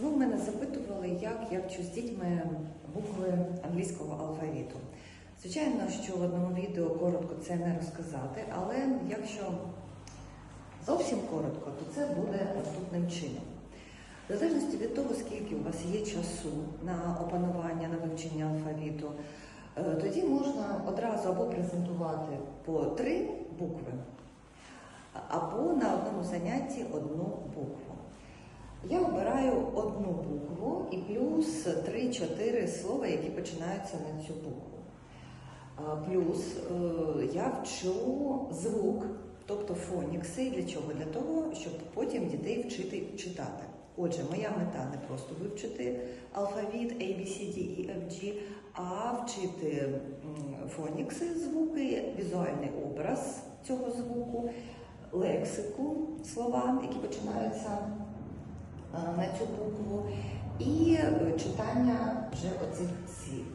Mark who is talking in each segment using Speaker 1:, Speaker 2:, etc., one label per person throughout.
Speaker 1: Ви в мене запитували, як я вчу з дітьми букви англійського алфавіту. Звичайно, що в одному відео коротко це не розказати, але якщо зовсім коротко, то це буде наступним чином. В залежності від того, скільки у вас є часу на опанування, на вивчення алфавіту, е, тоді можна одразу або презентувати по три букви, або на одному занятті одну букву. Я обираю одну букву і плюс 3-4 слова, які починаються на цю букву. Плюс е, я вчу звук, тобто фонікси. Для чого? Для того, щоб потім дітей вчити читати. Отже, моя мета не просто вивчити алфавіт A, B, C, D, E, F, G, а вчити фонікси, звуки, візуальний образ цього звуку, лексику, слова, які починаються на цю букву, і е, читання вже оцих слів.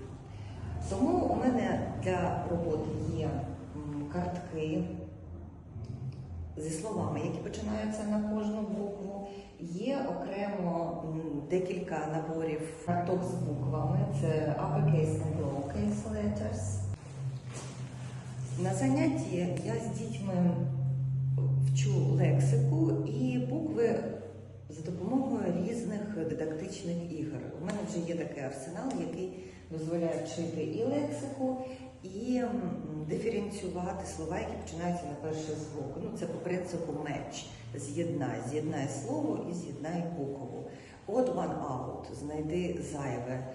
Speaker 1: Тому у мене для роботи є картки зі словами, які починаються на кожну букву. Є окремо декілька наборів карток з буквами. Це uppercase and lowercase letters. На занятті я з дітьми вчу лексику і букви за допомогою різних дидактичних ігор. У мене вже є такий арсенал, який дозволяє вчити і лексику, і диференціювати слова, які починаються на перший звук. Ну, це по принципу меч. З'єднай, з'єднай слово і з'єднай букву. Odd one out, знайди зайве.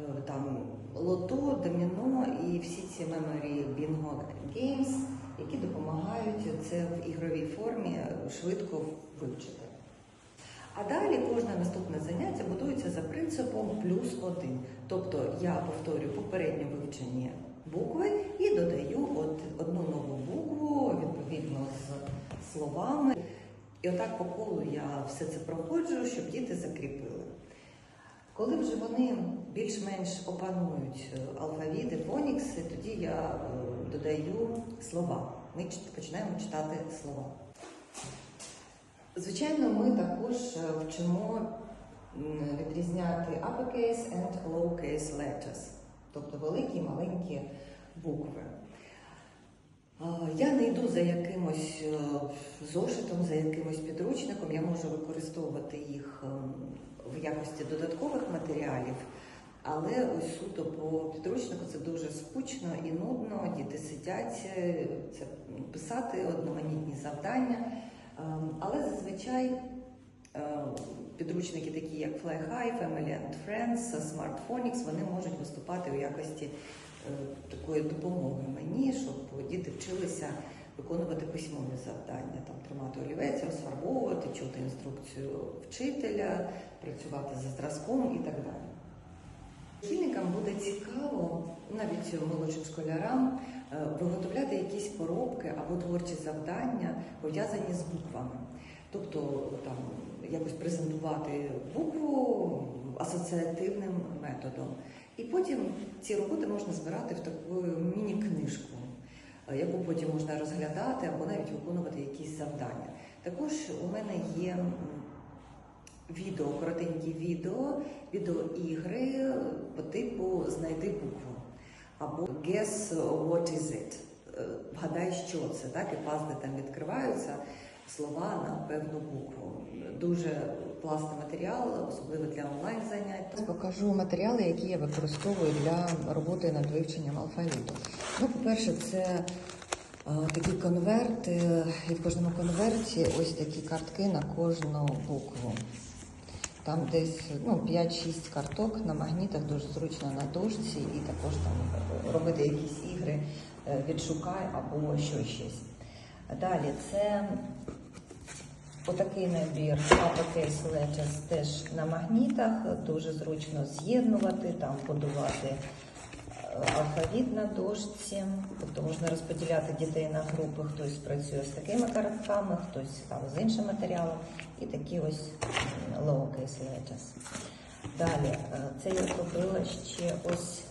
Speaker 1: Е, Там лото, доміно і всі ці memory bingo games, які допомагають це в ігровій формі швидко вивчити. А далі кожне наступне заняття будується за принципом плюс один. Тобто я повторюю попереднє вивчення букви і додаю одну нову букву відповідно з словами. І отак по колу я все це проходжу, щоб діти закріпили. Коли вже вони більш-менш опанують е, алфавіти, фонікси, тоді я е, додаю слова. Ми починаємо читати слова. Звичайно, ми також е, вчимо відрізняти uppercase and lowercase letters, тобто великі і маленькі букви. Я не йду за якимось е, зошитом, за якимось підручником. Я можу використовувати їх ем, в якості додаткових матеріалів, але ось суто по підручнику це дуже скучно і нудно. Діти сидять, е, це писати одноманітні завдання. Ем, Але зазвичай е, підручники, такі як Fly High, Family and Friends, Smart вони можуть виступати у якості е, такої допомоги мені, щоб діти вчилися виконувати письмові завдання, там тримати олівець, розфарбовувати, чути інструкцію вчителя, працювати за зразком і так далі. Шкільникам буде цікаво, навіть молодшим школярам, виготовляти якісь поробки або творчі завдання, пов'язані з буквами. Тобто там якось презентувати букву асоціативним методом. І потім ці роботи можна збирати в таку міні-книжку, е, яку потім можна розглядати або навіть виконувати якісь завдання. Також у мене є відео, коротенькі відео, відеоігри по типу Знайди букву або Guess what is it. Е, Вгадай, що це, так? І пазли там відкриваються слова на певну букву. Дуже класний матеріал, особливо для онлайн занять. Покажу матеріали, які я використовую для роботи над вивченням алфавіту. Ну, по-перше, це Такі конверти, і в кожному конверті ось такі картки на кожну букву. Там десь ну, 5-6 карток на магнітах, дуже зручно на дошці, і також там робити якісь ігри, е, відшукай або що щось. Далі це отакий набір Uppercase Letters теж на магнітах, дуже зручно з'єднувати, там подувати алфавіт на дошці, тобто можна розподіляти дітей на групи, хтось працює з такими картками, хтось там з іншим матеріалом, і такі ось lowercase letters. Далі, е, це я зробила ще ось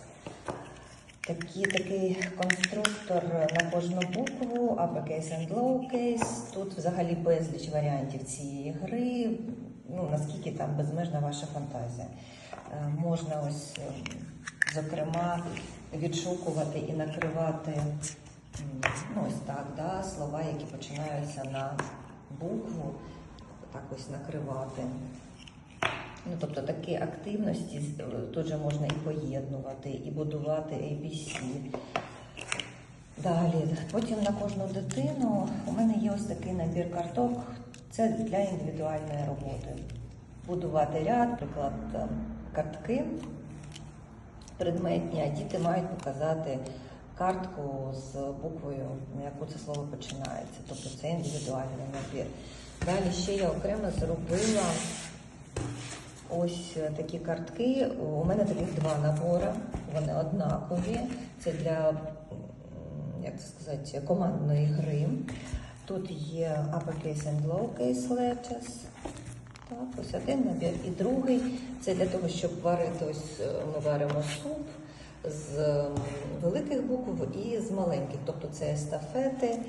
Speaker 1: Такі, такий конструктор на кожну букву, uppercase and lowercase. Тут взагалі безліч варіантів цієї гри. ну, наскільки там безмежна ваша фантазія. Е, Можна ось, е, зокрема, відшукувати і накривати ну, ось так, да, слова, які починаються на букву, так ось накривати. Ну, тобто такі активності е, тут же можна і поєднувати, і будувати ABC. Далі, потім на кожну дитину у мене є ось такий набір карток. Це для індивідуальної роботи. Будувати ряд, наприклад, е, картки предметні, а діти мають показати картку з буквою, на яку це слово починається. Тобто це індивідуальний набір. Далі ще я окремо зробила ось такі картки. У мене таких два набори. Вони однакові. Це для як це сказати, командної гри. Тут є uppercase and lowercase letters. Так, ось один набір. І другий це для того, щоб варити ось е, ми варимо суп з великих букв і з маленьких. Тобто це естафети е,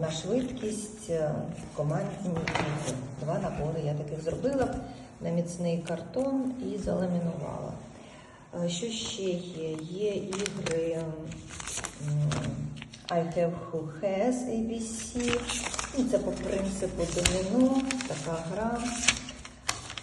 Speaker 1: на швидкість е, командні. Два набори я таких зробила на міцний картон і заламінувала. Що ще є? Є ігри I have who has ABC. Ну, Це по принципу доміно, така гра.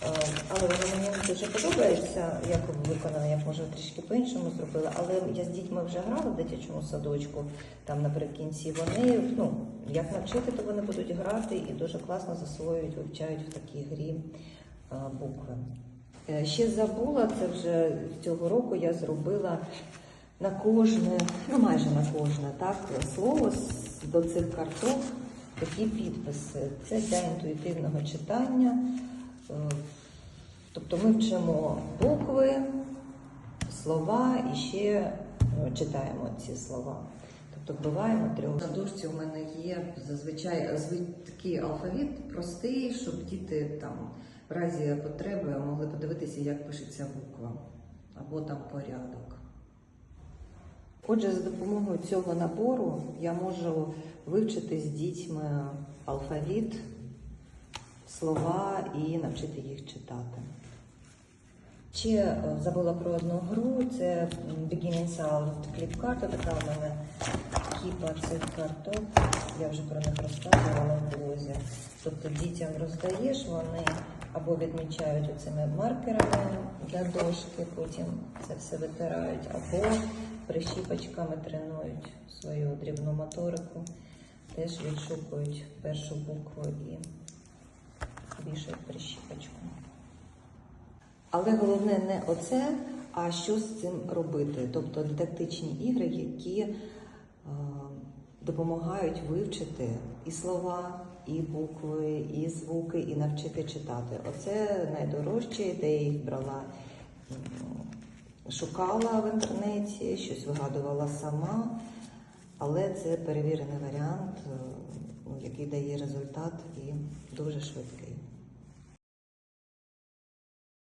Speaker 1: Е, Але вона мені дуже подобається, як виконана, як може трішки по-іншому зробила. Але я з дітьми вже грала в дитячому садочку. Там наприкінці вони, ну, як навчити, то вони будуть грати і дуже класно засвоюють, вивчають в такій грі е, букви. Е, Ще забула, це вже цього року я зробила на кожне, ну майже на кожне, так, слово до цих карток такі підписи. Це для інтуїтивного читання. Е, Тобто ми вчимо букви, слова і ще е, читаємо ці слова. Тобто вбиваємо трьох. На дошці у мене є зазвичай такий алфавіт простий, щоб діти там в разі потреби могли подивитися, як пишеться буква або там порядок. Отже, за допомогою цього набору я можу вивчити з дітьми алфавіт, слова і навчити їх читати. Ще забула про одну гру, це м, Beginning Sound кліп-карта, така у мене кіпа цих карток. Я вже про них розказувала в блозі. Тобто дітям роздаєш, вони або відмічають оцими маркерами для дошки, потім це все витирають, або прищіпочками тренують свою дрібну моторику, теж відшукують першу букву і вішають прищіпочку. Але головне не оце, а що з цим робити. Тобто дидактичні ігри, які е, допомагають вивчити і слова, і букви, і звуки, і навчити читати. Оце найдорожче, де я їх брала, шукала в інтернеті, щось вигадувала сама. Але це перевірений варіант, е, який дає результат і дуже швидкий.